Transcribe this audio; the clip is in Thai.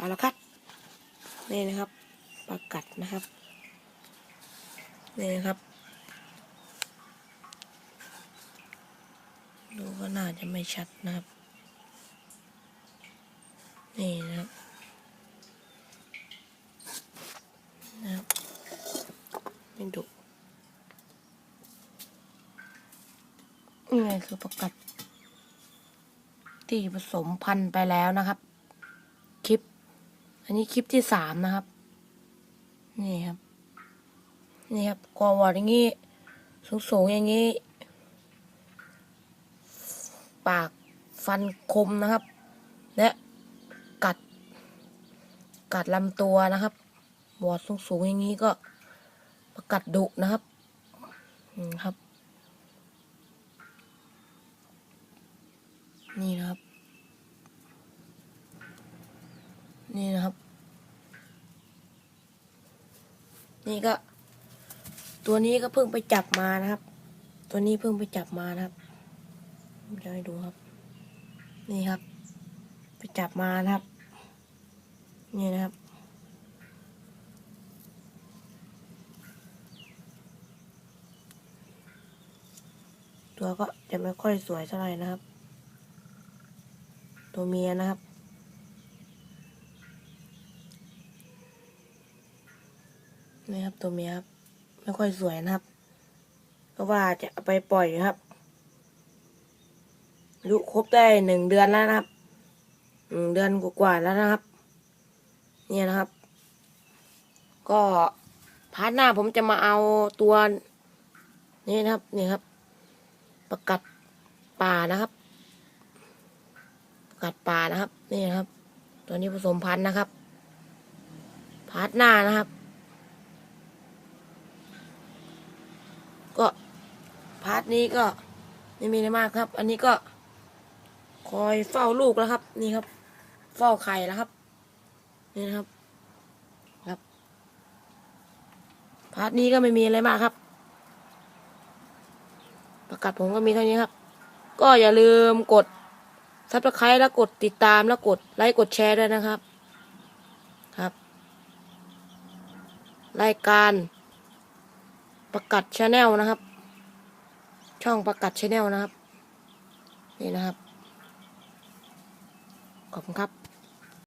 เอาละครับ นี่นะครับปลากัดนะครับ นี่นะครับ ดูก็น่าจะไม่ชัดนะครับ นี่นะครับนะครับ ไม่ดุนี่ไงคือประกัด ที่ผสมพันธุ์ไปแล้วนะครับ อันนี้คลิปที่สามนะครับ นี่ครับ นี่ครับกอวอดอย่างงี้ สูงๆอย่างงี้ ปากฟันคมนะครับ และกัด กัดลำตัวนะครับบอดสูงๆอย่างนี้ก็ประกัดดุนะครับครับ นี่นะครับ นี่นะครับ นี่ก็ ตัวนี้ก็เพิ่งไปจับมานะครับ ตัวนี้เพิ่งไปจับมานะครับจะให้ดูครับ นี่ครับ ไปจับมานะครับ นี่นะครับตัวก็จะไม่ค่อยสวยเท่าไหร่นะครับ ตัวเมียนะครับ นี่ครับตัวเมียครับ ไม่ค่อยสวยนะครับ ก็ว่าจะไปปล่อยครับอายุครบได้หนึ่งเดือนแล้วนะครับหนึ่งเดือนกว่าๆแล้วนะครับ เนี่ยนะครับ ก็พาร์ทหน้าผมจะมาเอาตัวนี้นะครับนี่ครับ ประกัดป่านะครับประกัดป่านะครับ นี่นะครับ ตัวนี้ผสมพันธุ์นะครับ พาร์ทหน้านะครับ ก็พา ร์ทนี้ก็ไม่มีอะไรมากครับ อันนี้ก็คอยเฝ้าลูกแล้วครับ นี่ครับ เฝ้าไข่แล้วครับ นี่นะครับ ครับ พาร์ทนี้ก็ไม่มีอะไรมากครับ ประกาศผมก็มีเท่านี้ครับ ก็อย่าลืมกดซับสไครต์แล้วกดติดตามแล้วกดไลค์กดแชร์ด้วยนะครับ ครับ รายการประกัดชาแนลนะครับ ช่องประกาศชาแนลนะครับ นี่นะครับ ขอบคุณครับ